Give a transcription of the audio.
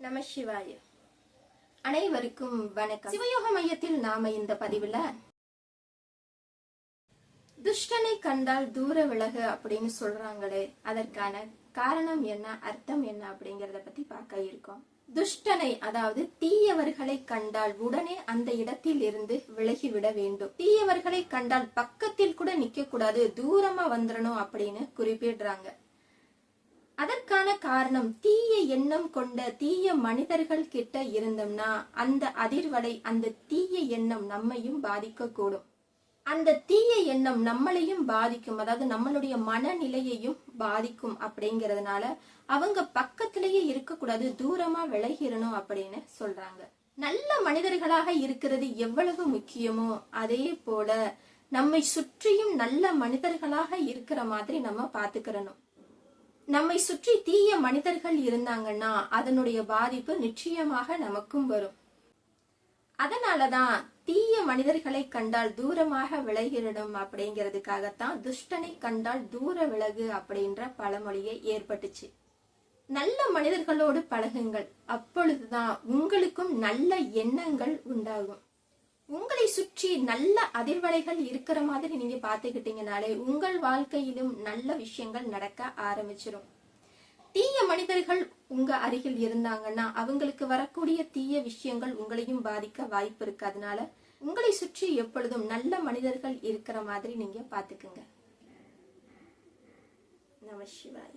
நம சிவாய. அனைவருக்கும் வணக்கம். சிவயோக மையத்தில் நாம இந்த பதிவுல துஷ்டனை கண்டால் தூர விலகு அப்படின்னு சொல்றாங்களே அதற்கான காரணம் என்ன அர்த்தம் என்ன அப்படிங்கறத பத்தி பார்க்க இருக்கோம். துஷ்டனை அதாவது தீயவர்களை கண்டால் உடனே அந்த இடத்தில் இருந்து விலகிவிட வேண்டும். தீயவர்களை கண்டால் பக்கத்தில் கூட நிக்க கூடாது தூரமா வந்துடணும் அப்படின்னு குறிப்பிடுறாங்க. அதற்கான காரணம் தீ எண்ணம் கொண்ட தீய மனிதர்கள் கிட்ட இருந்தோம்னா அந்த அதிர்வலை அந்த தீய எண்ணம் நம்மையும் பாதிக்கக்கூடும். அந்த தீய எண்ணம் நம்மளையும் பாதிக்கும் அதாவது நம்மளுடைய மனநிலையையும் பாதிக்கும் அப்படிங்கறதுனால அவங்க பக்கத்திலேயே இருக்கக்கூடாது தூரமா விலகிடணும் அப்படின்னு சொல்றாங்க. நல்ல மனிதர்களாக இருக்கிறது எவ்வளவு முக்கியமோ அதே போல நம்மை சுற்றியும் நல்ல மனிதர்களாக இருக்கிற மாதிரி நம்ம பாத்துக்கிறணும் நம்மை சுற்றி தீய மனிதர்கள் இருந்தாங்கன்னா அதனுடைய பாதிப்பு நிச்சயமாக நமக்கும் வரும். அதனாலதான் தீய மனிதர்களை கண்டால் தூரமாக விலகிடணும் அப்படிங்கிறதுக்காகத்தான் துஷ்டனை கண்டால் தூர விலகு அப்படின்ற பழமொழியை ஏற்பட்டுச்சு. நல்ல மனிதர்களோடு பழகுங்கள் அப்பொழுதுதான் உங்களுக்கும் நல்ல எண்ணங்கள் உண்டாகும். உங்களை சுற்றி நல்ல அதிர்வலைகள் இருக்கிற மாதிரி நீங்க பாத்துக்கிட்டீங்கனாலே உங்கள் வாழ்க்கையிலும் நல்ல விஷயங்கள் நடக்க ஆரம்பிச்சிடும் தீய மனிதர்கள் உங்க அருகில் இருந்தாங்கன்னா அவங்களுக்கு வரக்கூடிய தீய விஷயங்கள் உங்களையும் பாதிக்க வாய்ப்பு இருக்கு. அதனால உங்களை சுற்றி எப்பொழுதும் நல்ல மனிதர்கள் இருக்கிற மாதிரி நீங்க பாத்துக்குங்க நம சிவாய.